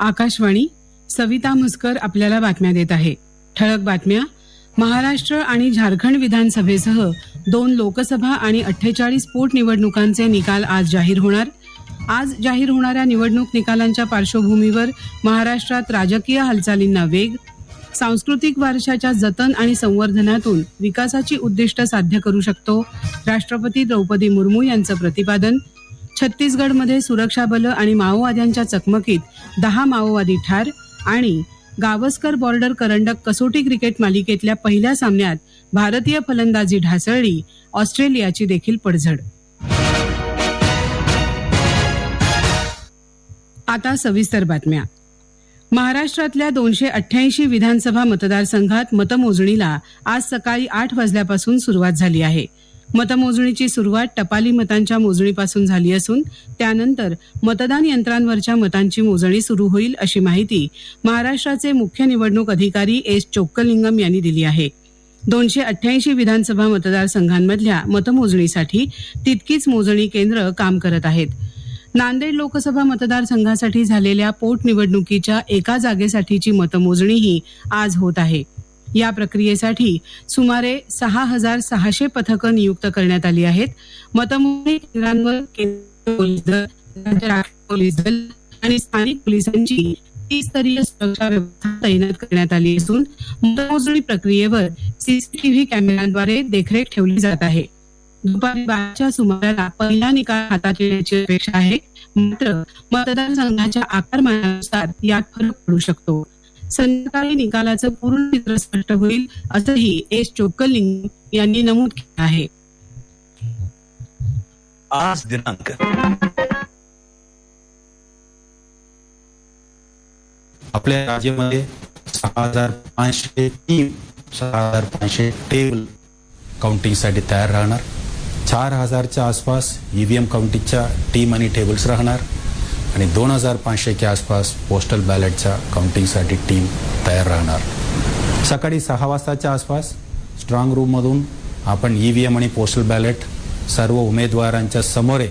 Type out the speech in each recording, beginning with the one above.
आकाशवाणी सविता म्हसकर आपल्याला बातम्या देत आहे. ठळक बातम्या. महाराष्ट्र आणि झारखंड विधानसभेसह दोन लोकसभा आणि अठ्ठेचाळीस पोटनिवडणुकांचे निकाल आज जाहीर होणार. आज जाहीर होणाऱ्या निवडणूक निकालांच्या पार्श्वभूमीवर महाराष्ट्रात राजकीय हालचालींना वेग सांस्कृतिक वारशाच्या जतन आणि संवर्धनातून विकासाची उद्दिष्ट साध्य करू शकतो राष्ट्रपती द्रौपदी मुर्मू यांचं प्रतिपादन छत्तीसगडमध्ये सुरक्षा बलं आणि माओवाद्यांच्या चकमकीत दहा माओवादी ठार आणि गावस्कर बॉर्डर करंडक कसोटी क्रिकेट मालिकेतल्या पहिल्या सामन्यात भारतीय फलंदाजी ढासळली. ऑस्ट्रेलियाची देखील पडझड. आता सविस्तर बातम्या. महाराष्ट्रातल्या दोनशे अठ्ठ्याऐंशी विधानसभा मतदारसंघात मतमोजणीला आज सकाळी आठ वाजल्यापासून सुरुवात झाली आहे. मतमोजणीची सुरुवात टपाली मतांच्या मोजणीपासून झाली असून त्यानंतर मतदान यंत्रांवरच्या मतांची मोजणी सुरू होईल अशी माहिती महाराष्ट्राचे मुख्य निवडणूक अधिकारी एस चोक्कलिंगम यांनी दिली आहे. दोनशे अठ्ठ्याऐंशी विधानसभा मतदारसंघांमधल्या मतमोजणीसाठी तितकीच मोजणी केंद्र काम करत आहेत. नांदेड लोकसभा मतदारसंघासाठी झालेल्या पोटनिवडणुकीच्या एका जागेसाठीची मतमोजणीही आज होत आहे. या प्रक्रियेसाठी सुमारे सहा हजार सहाशे पथकं नियुक्त करण्यात आली आहेत. मतमोजणी केंद्रांवर पोलीस दल राज्य राखीव पोलीस दल आणि स्थानिक पोलिसांची त्रिस्तरीय सुरक्षा व्यवस्था तैनात करण्यात आली असून मतमोजणी प्रक्रियेवर सीसीटीव्ही कॅमेऱ्यांद्वारे देखरेख ठेवली जात आहे. दुपारी बाराच्या सुमाराला पहिला निकाल हातात येण्याची अपेक्षा आहे मात्र मतदारसंघाच्या आकारमानानुसार यात फरक पडू शकतो. संध्याकाळी निकालाचं पूर्ण चित्र स्पष्ट होईल असंही एस चोक्कलिंग यांनी नमूद केलं आहे. आज दिनांक. आपल्या राज्यामध्ये सहा हजार पाचशे तीन सहा हजार पाचशे टेबल काउंटिंगसाठी तयार राहणार. चार हजारच्या आसपास ईव्हीएम काउंटिंगच्या टीम आणि टेबल्स राहणार. आणि दोन हजार पाचशेच्या आसपास पोस्टल बॅलेटच्या काउंटिंगसाठी टीम तयार राहणार. सकाळी सहा वाजताच्या आसपास स्ट्रॉंग रूममधून आपण ई व्ही एम आणि पोस्टल बॅलेट सर्व उमेदवारांच्या समोरे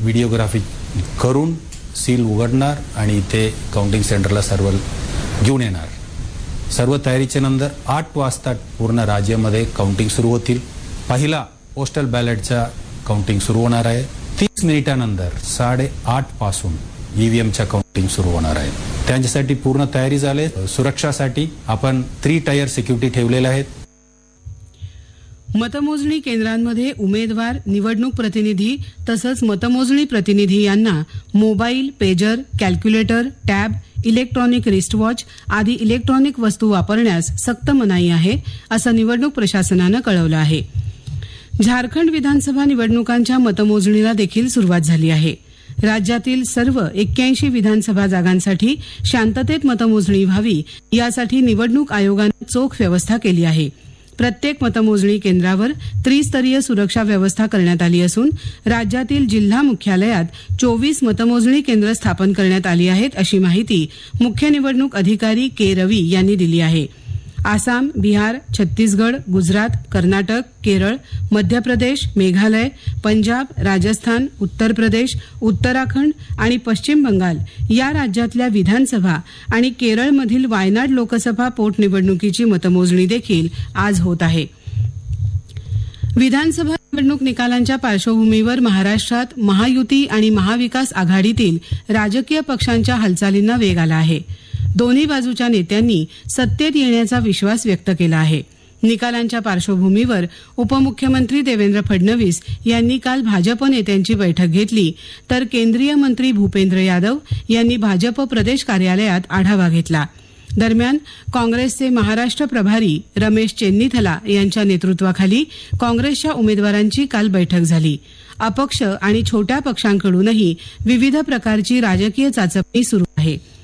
व्हिडिओग्राफी करून सील उघडणार आणि इथे काउंटिंग सेंटरला सर्व घेऊन येणार. सर्व तयारीच्या नंतर आठ वाजता पूर्ण राज्यामध्ये काउंटिंग सुरू होतील. पहिला पोस्टल बॅलेटचा काउंटिंग सुरू होणार आहे. तीस मिनिटानंतर साडेआठपासून ईव्हीएमच्या काउंटिंग सुरू होणार आहे. त्यांच्यासाठी पूर्ण तयारी झाली. सुरक्षासाठी आपण थ्री टायर सिक्युरिटी ठेवलेल्या आहेत. मतमोजणी केंद्रांमध्ये उमेदवार निवडणूक प्रतिनिधी तसंच मतमोजणी प्रतिनिधी यांना mobile pager calculator tab electronic wristwatch आदी इलेक्ट्रॉनिक वस्तू वापरण्यास सक्त मनाई आहे असं निवडणूक प्रशासनानं कळवलं आहे. झारखंड विधानसभा निवडणुकांच्या मतमोजणीला देखील सुरुवात झाली आहे. राज्यातील सर्व एक्क्याऐंशी विधानसभा जागांसाठी शांततेत मतमोजणी व्हावी यासाठी निवडणूक आयोगानं चोख व्यवस्था केली आहे. प्रत्येक मतमोजणी केंद्रावर त्रिस्तरीय सुरक्षा व्यवस्था करण्यात आली असून राज्यातील जिल्हा मुख्यालयात चोवीस मतमोजणी केंद्र स्थापन करण्यात आली आहेत अशी माहिती मुख्य निवडणूक अधिकारी के रवी यांनी दिली आहे. आसाम बिहार छत्तीसगड गुजरात कर्नाटक केरळ मध्य प्रदेश मेघालय पंजाब राजस्थान उत्तर प्रदेश उत्तराखंड आणि पश्चिम बंगाल या राज्यातल्या विधानसभा आणि केरळमधील वायनाड लोकसभा पोटनिवडणुकीची मतमोजणी देखील आज होत आहे. विधानसभा निवडणूक निकालांच्या पार्श्वभूमीवर महाराष्ट्रात महायुती आणि महाविकास आघाडीतील राजकीय पक्षांच्या हालचालींना वेग आला आहे. दोन्ही बाजूच्या नेत्यांनी सत्तेत येण्याचा विश्वास व्यक्त केला आहे. निकालांच्या पार्श्वभूमीवर उपमुख्यमंत्री देवेंद्र फडणवीस यांनी काल भाजप नेत्यांची बैठक घेतली तर केंद्रीय मंत्री भूपेंद्र यादव यांनी भाजप प्रदेश कार्यालयात आढावा घेतला. दरम्यान काँग्रेसचे महाराष्ट्र प्रभारी रमेश चेन्नीथला यांच्या नेतृत्वाखाली काँग्रेसच्या उमेदवारांची काल बैठक झाली. अपक्ष आणि छोट्या पक्षांकडूनही विविध प्रकारची राजकीय चाचपणी सुरू आहे.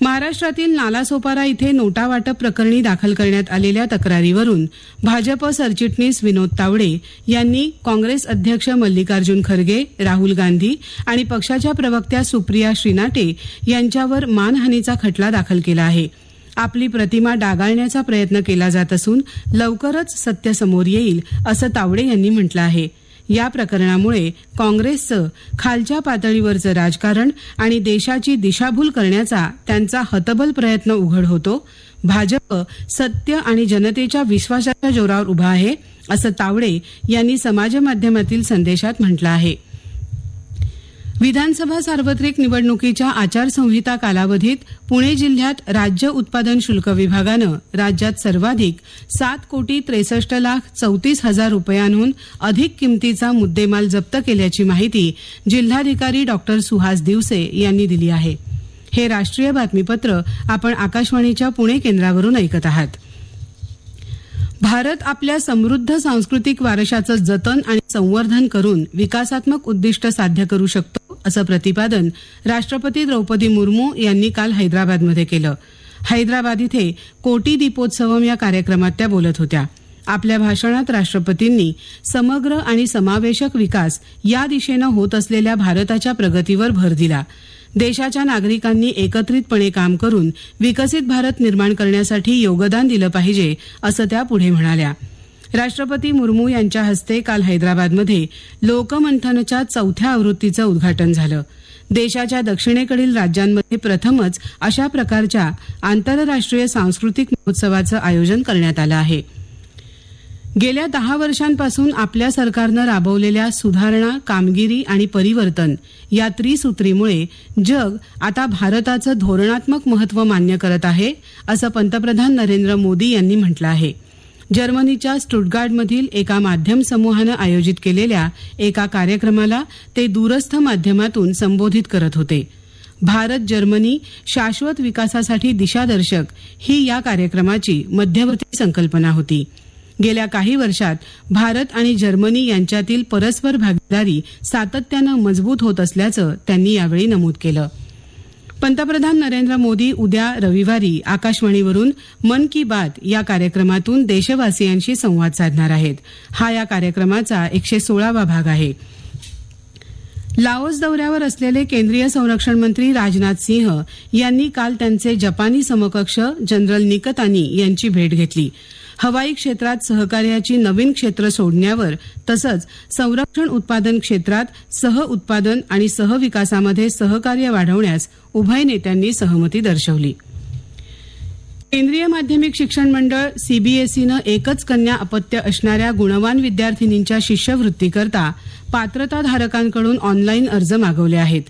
महाराष्ट्रातील नालासोपारा इथे नोटा वाटप प्रकरणी दाखल करण्यात आलेल्या तक्रारीवरून भाजप सरचिटणीस विनोद तावडे यांनी काँग्रेस अध्यक्ष मल्लिकार्जुन खरगे राहुल गांधी आणि पक्षाच्या प्रवक्त्या सुप्रिया श्रीनाटे यांच्यावर मानहानीचा खटला दाखल केला आहे. आपली प्रतिमा डागाळण्याचा प्रयत्न केला जात असून लवकरच सत्य समोर येईल असं तावडे यांनी म्हटलं आहे. या प्रकरणामुळे काँग्रेसचं खालच्या पातळीवरचं राजकारण आणि देशाची दिशाभूल करण्याचा त्यांचा हतबल प्रयत्न उघड होतो. भाजप सत्य आणि जनतेच्या विश्वासाच्या जोरावर उभा आहे असं तावडे यांनी समाजमाध्यमातील संदेशात म्हटलं आहे. विधानसभा सार्वत्रिक निवडणुकीच्या आचारसंहिता कालावधीत पुणे जिल्ह्यात राज्य उत्पादन शुल्क विभागानं राज्यात सर्वाधिक सात कोटी त्रेसष्ट लाख चौतीस हजार रुपयांहून अधिक किमतीचा मुद्देमाल जप्त केल्याची माहिती जिल्हाधिकारी डॉक्टर सुहास दिवसे यांनी दिली आहे. हे राष्ट्रीय बातमीपत्र आपण आकाशवाणीच्या पुणे केंद्रावरून ऐकत आहात. भारत आपल्या समृद्ध सांस्कृतिक वारशाचं जतन आणि संवर्धन करून विकासात्मक उद्दिष्ट साध्य करू शकतो. असं प्रतिपादन राष्ट्रपती द्रौपदी मुर्मू यांनी काल हैदराबादमध्ये केलं. हैदराबाद इथे कोटी दीपोत्सवम या कार्यक्रमात त्या बोलत होत्या. आपल्या भाषणात राष्ट्रपतींनी समग्र आणि समावेशक विकास या दिशेनं होत असलेल्या भारताच्या प्रगतीवर भर दिला. देशाच्या नागरिकांनी एकत्रितपणे काम करून विकसित भारत निर्माण करण्यासाठी योगदान दिलं पाहिजे असं त्या पुढे म्हणाल्या. राष्ट्रपती मुर्मू यांच्या हस्ते काल हैदराबादमध्ये लोकमंथनच्या चौथ्या आवृत्तीचं उद्घाटन झालं. देशाच्या दक्षिणेकडील राज्यांमध्ये प्रथमच अशा प्रकारच्या आंतरराष्ट्रीय सांस्कृतिक महोत्सवाचं आयोजन करण्यात आलं आहे. गेल्या दहा वर्षांपासून आपल्या सरकारनं राबवलेल्या सुधारणा कामगिरी आणि परिवर्तन या त्रिसूत्रीमुळे जग आता भारताचं धोरणात्मक महत्त्व मान्य करत आहे असं पंतप्रधान नरेंद्र मोदी यांनी म्हटलं आहे. जर्मनीच्या स्टुटगार्डमधील एका माध्यम समूहानं आयोजित केलेल्या एका कार्यक्रमाला ते दूरस्थ माध्यमातून संबोधित करत होते. भारत जर्मनी शाश्वत विकासासाठी दिशादर्शक ही या कार्यक्रमाची मध्यवर्ती संकल्पना होती. गेल्या काही वर्षात भारत आणि जर्मनी यांच्यातील परस्पर भागीदारी सातत्यानं मजबूत होत असल्याचं त्यांनी यावेळी नमूद केलं. पंतप्रधान नरेंद्र मोदी उद्या रविवारी आकाशवाणीवरून मन की बात या कार्यक्रमातून देशवासियांशी संवाद साधणार आहेत. हा या कार्यक्रमाचा एकशे सोळावा भाग आहे. लाओस दौऱ्यावर असलेले केंद्रीय संरक्षण मंत्री राजनाथ सिंह यांनी काल त्यांचे जपानी समकक्ष जनरल निकतानी यांची भेट घेतली. हवाई क्षेत्रात सहकार्याची नवीन क्षेत्र सोडण्यावर तसंच संरक्षण उत्पादन क्षेत्रात सह उत्पादन आणि सहविकासामध्ये सहकार्य वाढवण्यास उभय नेत्यांनी सहमती दर्शवली. केंद्रीय माध्यमिक शिक्षण मंडळ सीबीएसईनं एकच कन्या अपत्य असणाऱ्या गुणवान विद्यार्थिनींच्या शिष्यवृत्तीकरता पात्रताधारकांकडून ऑनलाईन अर्ज मागवले आहेत.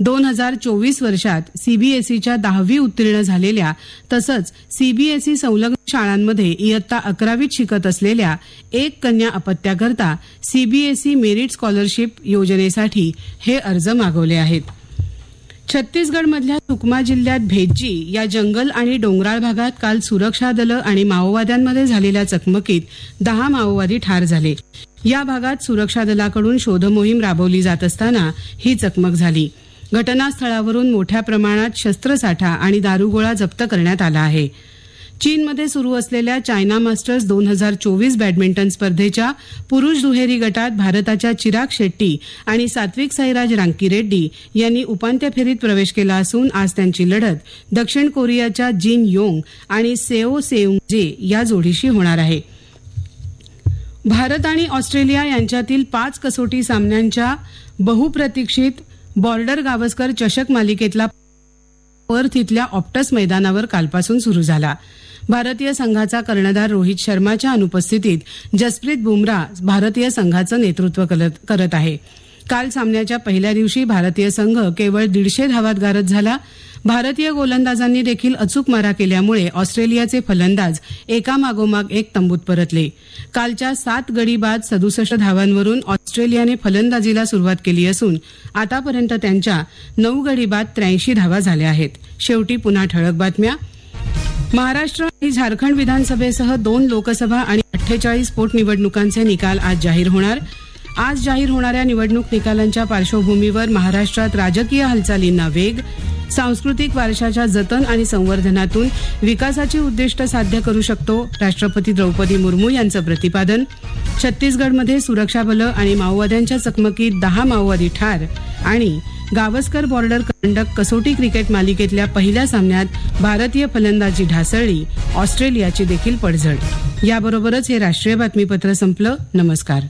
दोन हजार चोवीस वर्षात सीबीएसईच्या दहावी उत्तीर्ण झालेल्या तसंच सीबीएसई संलग्न शाळांमध्ये इयत्ता अकरावीत शिकत असलेल्या एक कन्या अपत्याकरता सीबीएसई मेरिट स्कॉलरशिप योजनेसाठी हे अर्ज मागवले आहेत. छत्तीसगडमधल्या सुकमा जिल्ह्यात भेज्जी या जंगल आणि डोंगराळ भागात काल सुरक्षा दलं आणि माओवाद्यांमध्ये झालेल्या चकमकीत दहा माओवादी ठार झाले. या भागात सुरक्षा दलाकडून शोधमोहीम राबवली जात असताना ही चकमक झाली. घटनास्थळावरून मोठ्या प्रमाणात शस्त्रसाठा आणि दारुगोळा जप्त करण्यात आला आहे. चीनमध्ये सुरू असलेल्या चायना मास्टर्स दोन हजार चोवीस बॅडमिंटन स्पर्धेच्या पुरुष दुहेरी गटात भारताच्या चिराग शेट्टी आणि सात्विक साईराज रांकीरेड्डी यांनी उपांत्य फेरीत प्रवेश केला असून आज त्यांची लढत दक्षिण कोरियाच्या जिन योंग आणि सेओ सेउंग जे या जोडीशी होणार आहे. भारत आणि ऑस्ट्रेलिया यांच्यातील पाच कसोटी सामन्यांच्या बहुप्रतीक्षित बॉर्डर गावस्कर चषक मालिकेतला पर्थ इथल्या ऑप्टस मैदानावर कालपासून सुरू झाला. भारतीय संघाचा कर्णधार रोहित शर्माच्या अनुपस्थितीत जसप्रीत बुमराह भारतीय संघाचं नेतृत्व करत- करत आहे. काल सामन्याच्या पहिल्या दिवशी भारतीय संघ केवळ दीडशे धावात गारद झाला. भारतीय गोलंदाजांनी देखील अचूक मारा केल्यामुळे ऑस्ट्रेलियाचे फलंदाज एकामागोमाग एक तंबूत परतले. कालच्या सात गडी बाद सदुसष्ट धावांवरून ऑस्ट्रेलियाने फलंदाजीला सुरुवात केली असून आतापर्यंत त्यांच्या नऊ गडी बाद त्र्याऐंशी धावा झाल्या आहेत. शेवटी पुन्हा ठळक बातम्या. महाराष्ट्र आणि झारखंड विधानसभेसह दोन लोकसभा आणि अठ्ठेचाळीस पोटनिवडणुकांचे निकाल आज जाहीर होणार. आज जाहीर होणाऱ्या निवडणूक निकालांच्या पार्श्वभूमीवर महाराष्ट्रात राजकीय हालचालींना वेग सांस्कृतिक वारशाच्या जतन आणि संवर्धनातून विकासाची उद्दिष्ट साध्य करू शकतो राष्ट्रपती द्रौपदी मुर्मू यांचं प्रतिपादन छत्तीसगडमध्ये सुरक्षा बलं आणि माओवाद्यांच्या चकमकीत दहा माओवादी ठार आणि गावस्कर बॉर्डर करंडक कसोटी क्रिकेट मालिकेतल्या पहिल्या सामन्यात भारतीय फलंदाजी ढासळली ऑस्ट्रेलियाची देखील पडझड. याबरोबरच हे राष्ट्रीय बातमीपत्र संपलं. नमस्कार.